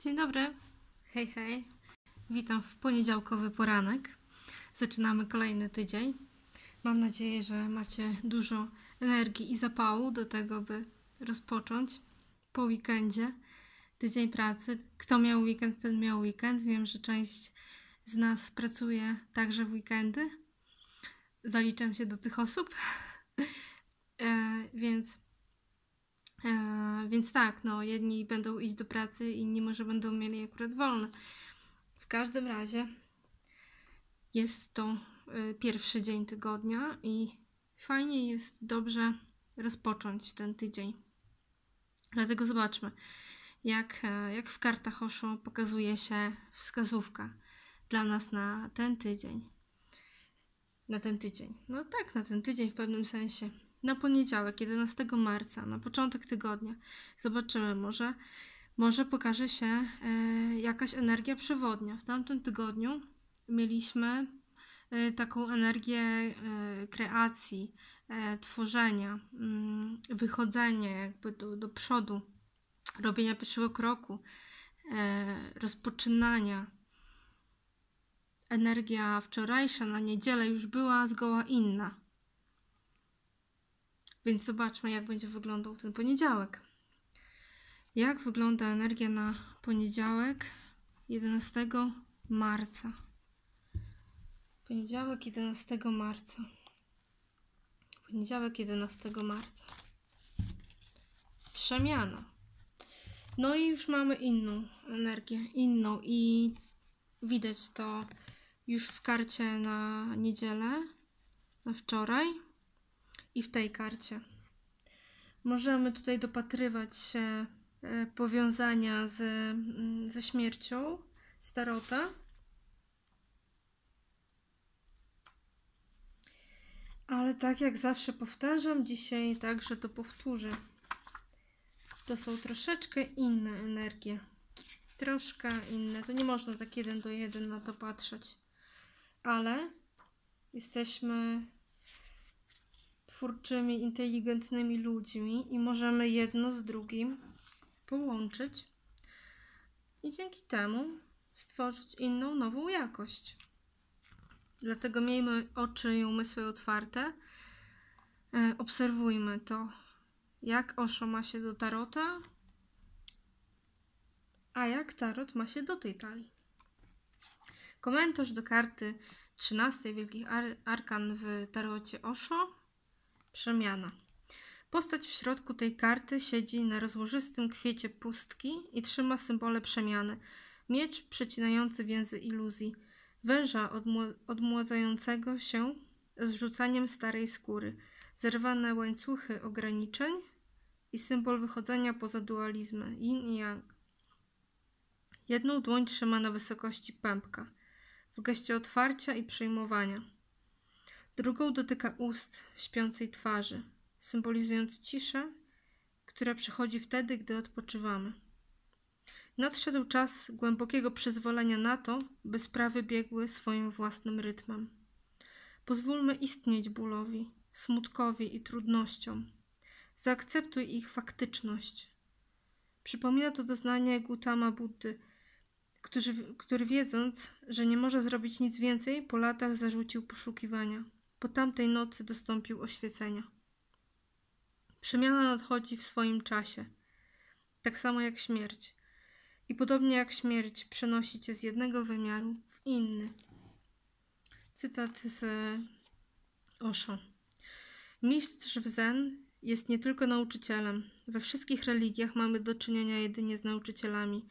Dzień dobry. Hej, hej. Witam w poniedziałkowy poranek. Zaczynamy kolejny tydzień. Mam nadzieję, że macie dużo energii i zapału do tego, by rozpocząć po weekendzie tydzień pracy. Kto miał weekend, ten miał weekend. Wiem, że część z nas pracuje także w weekendy. Zaliczam się do tych osób. e, więc więc tak, no, jedni będą iść do pracy, inni może będą mieli akurat wolne. W każdym razie jest to y, pierwszy dzień tygodnia i fajnie jest dobrze rozpocząć ten tydzień. Dlatego zobaczmy, jak, e, jak w kartach Osho pokazuje się wskazówka dla nas na ten tydzień. Na ten tydzień. No tak, na ten tydzień w pewnym sensie na poniedziałek, 11 marca, na początek tygodnia. Zobaczymy, może, może pokaże się e, jakaś energia przewodnia. W tamtym tygodniu mieliśmy e, taką energię e, kreacji, tworzenia, mm, wychodzenia jakby do, do przodu, robienia pierwszego kroku, e, rozpoczynania. Energia wczorajsza na niedzielę już była zgoła inna więc zobaczmy, jak będzie wyglądał ten poniedziałek. Jak wygląda energia na poniedziałek 11 marca? Poniedziałek 11 marca. Poniedziałek 11 marca. Przemiana. No i już mamy inną energię, inną i widać to już w karcie na niedzielę, na wczoraj i w tej karcie. Możemy tutaj dopatrywać się e, powiązania z, mm, ze śmiercią starota. Ale tak jak zawsze powtarzam, dzisiaj także to powtórzę. To są troszeczkę inne energie. Troszkę inne. To nie można tak jeden do jeden na to patrzeć. Ale jesteśmy twórczymi, inteligentnymi ludźmi i możemy jedno z drugim połączyć i dzięki temu stworzyć inną, nową jakość. Dlatego miejmy oczy i umysły otwarte. E, obserwujmy to, jak Osho ma się do tarota, a jak tarot ma się do tej talii. Komentarz do karty 13 Wielkich Ar Arkan w tarocie Osho Przemiana. Postać w środku tej karty siedzi na rozłożystym kwiecie pustki i trzyma symbole przemiany. Miecz przecinający więzy iluzji, węża odmładzającego się zrzucaniem starej skóry, zerwane łańcuchy ograniczeń i symbol wychodzenia poza dualizmy, yin i yang. Jedną dłoń trzyma na wysokości pępka, w geście otwarcia i przyjmowania. Drugą dotyka ust śpiącej twarzy, symbolizując ciszę, która przychodzi wtedy, gdy odpoczywamy. Nadszedł czas głębokiego przyzwolenia na to, by sprawy biegły swoim własnym rytmem. Pozwólmy istnieć bólowi, smutkowi i trudnościom. Zaakceptuj ich faktyczność. Przypomina to doznanie Gautama Buddy, który, który wiedząc, że nie może zrobić nic więcej, po latach zarzucił poszukiwania. Po tamtej nocy dostąpił oświecenia. Przemiana nadchodzi w swoim czasie, tak samo jak śmierć. I podobnie jak śmierć przenosi cię z jednego wymiaru w inny. Cytat z Osho. Mistrz w Zen jest nie tylko nauczycielem. We wszystkich religiach mamy do czynienia jedynie z nauczycielami.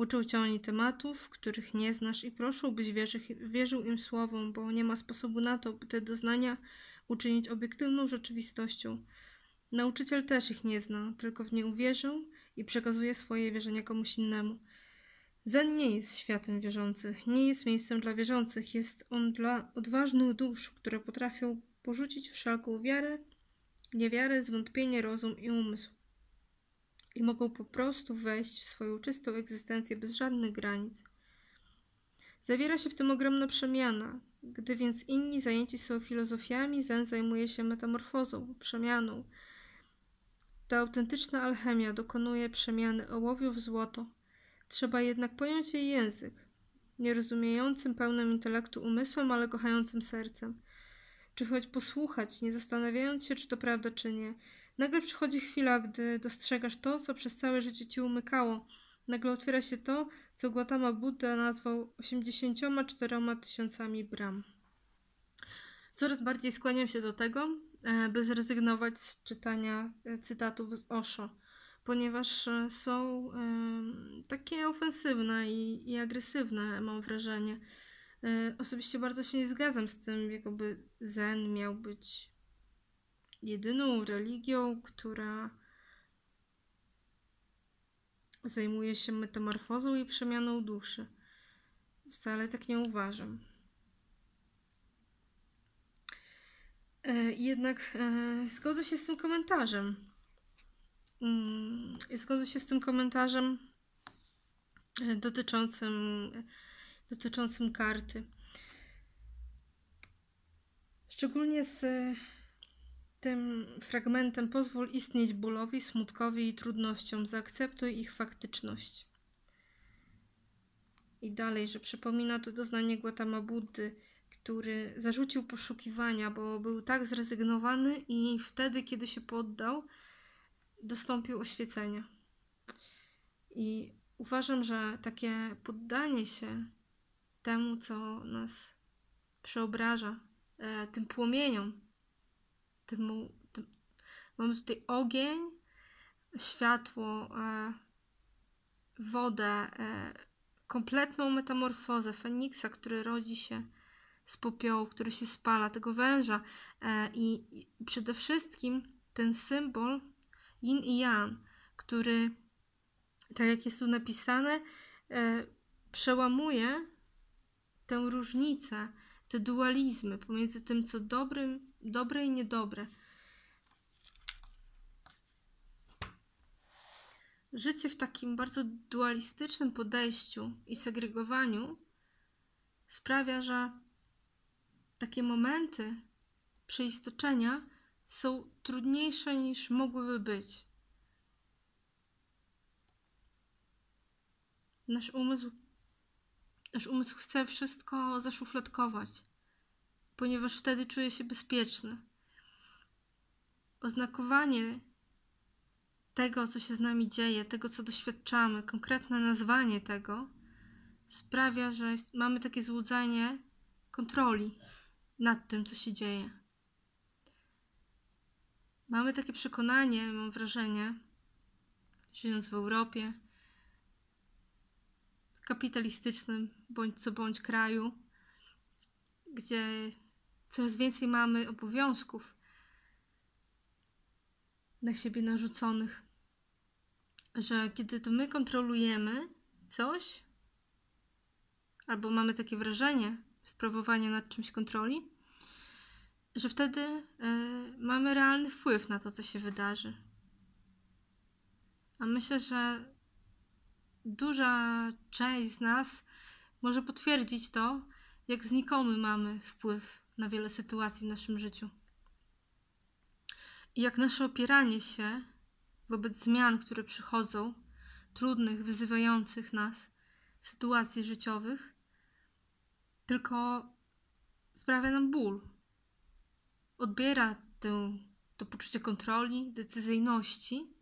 Uczą cię oni tematów, których nie znasz i proszą, byś wierzy, wierzył im słowom, bo nie ma sposobu na to, by te doznania uczynić obiektywną rzeczywistością. Nauczyciel też ich nie zna, tylko w nie uwierzył i przekazuje swoje wierzenia komuś innemu. Zen nie jest światem wierzących, nie jest miejscem dla wierzących, jest on dla odważnych dusz, które potrafią porzucić wszelką wiarę, niewiarę, zwątpienie, rozum i umysł i mogą po prostu wejść w swoją czystą egzystencję bez żadnych granic. Zawiera się w tym ogromna przemiana. Gdy więc inni zajęci są filozofiami, Zen zajmuje się metamorfozą, przemianą. Ta autentyczna alchemia dokonuje przemiany ołowiu w złoto, Trzeba jednak pojąć jej język, nierozumiejącym pełnym intelektu umysłem, ale kochającym sercem. Czy choć posłuchać, nie zastanawiając się, czy to prawda, czy nie. Nagle przychodzi chwila, gdy dostrzegasz to, co przez całe życie ci umykało. Nagle otwiera się to, co Gautama Buddha nazwał 84 tysiącami bram. Coraz bardziej skłaniam się do tego, e, by zrezygnować z czytania e, cytatów z Osho, ponieważ e, są takie ofensywne i, i agresywne, mam wrażenie. Osobiście bardzo się nie zgadzam z tym, jakoby Zen miał być jedyną religią, która zajmuje się metamorfozą i przemianą duszy. Wcale tak nie uważam. E, jednak e, zgodzę się z tym komentarzem. Mm, zgodzę się z tym komentarzem e, dotyczącym, dotyczącym karty. Szczególnie z tym fragmentem pozwól istnieć bólowi, smutkowi i trudnościom, zaakceptuj ich faktyczność. I dalej, że przypomina to doznanie Gautama Buddy, który zarzucił poszukiwania, bo był tak zrezygnowany i wtedy, kiedy się poddał, dostąpił oświecenia. I uważam, że takie poddanie się temu, co nas przeobraża, e, tym płomieniom, tym, tym, mamy tutaj ogień, światło, e, wodę, e, kompletną metamorfozę Feniksa, który rodzi się z popiołu, który się spala, tego węża e, i, i przede wszystkim ten symbol yin i yang, który, tak jak jest tu napisane, e, przełamuje tę różnicę, te dualizmy pomiędzy tym, co dobrym, dobre i niedobre. Życie w takim bardzo dualistycznym podejściu i segregowaniu sprawia, że takie momenty przeistoczenia są trudniejsze niż mogłyby być. Nasz umysł, nasz umysł chce wszystko zaszufladkować, ponieważ wtedy czuje się bezpieczny. Oznakowanie tego, co się z nami dzieje, tego, co doświadczamy, konkretne nazwanie tego sprawia, że mamy takie złudzenie kontroli nad tym, co się dzieje. Mamy takie przekonanie, mam wrażenie, żyjąc w Europie, kapitalistycznym bądź co bądź kraju, gdzie coraz więcej mamy obowiązków na siebie narzuconych, że kiedy to my kontrolujemy coś, albo mamy takie wrażenie, sprawowania nad czymś kontroli, że wtedy y, mamy realny wpływ na to, co się wydarzy. A myślę, że duża część z nas może potwierdzić to, jak znikomy mamy wpływ na wiele sytuacji w naszym życiu. I jak nasze opieranie się wobec zmian, które przychodzą, trudnych, wyzywających nas sytuacji życiowych, tylko sprawia nam ból. Odbiera tę, to poczucie kontroli, decyzyjności,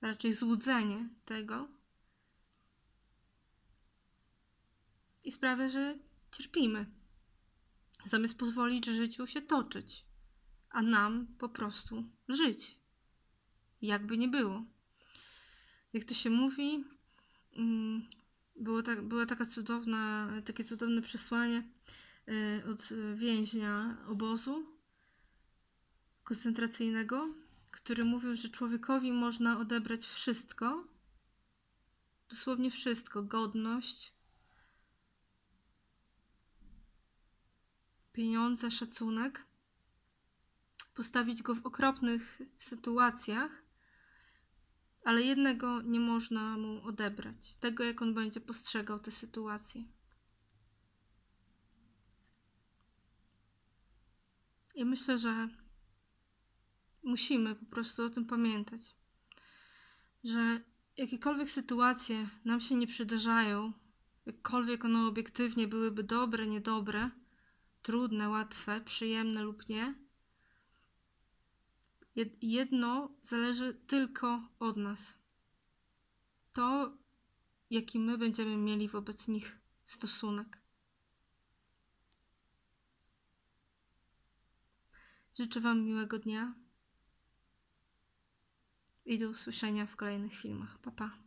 raczej złudzenie tego i sprawia, że cierpimy, zamiast pozwolić życiu się toczyć, a nam po prostu żyć. Jakby nie było. Jak to się mówi, mm, było tak, taka cudowna, takie cudowne przesłanie e, od więźnia obozu koncentracyjnego, który mówił, że człowiekowi można odebrać wszystko, dosłownie wszystko, godność, pieniądze, szacunek, postawić go w okropnych sytuacjach, ale jednego nie można mu odebrać tego, jak on będzie postrzegał tę sytuację. I myślę, że musimy po prostu o tym pamiętać, że jakiekolwiek sytuacje nam się nie przydarzają, jakkolwiek one obiektywnie byłyby dobre, niedobre, trudne, łatwe, przyjemne lub nie, jed- jedno zależy tylko od nas. To, jaki my będziemy mieli wobec nich stosunek. Życzę Wam miłego dnia i do usłyszenia w kolejnych filmach. Pa, pa.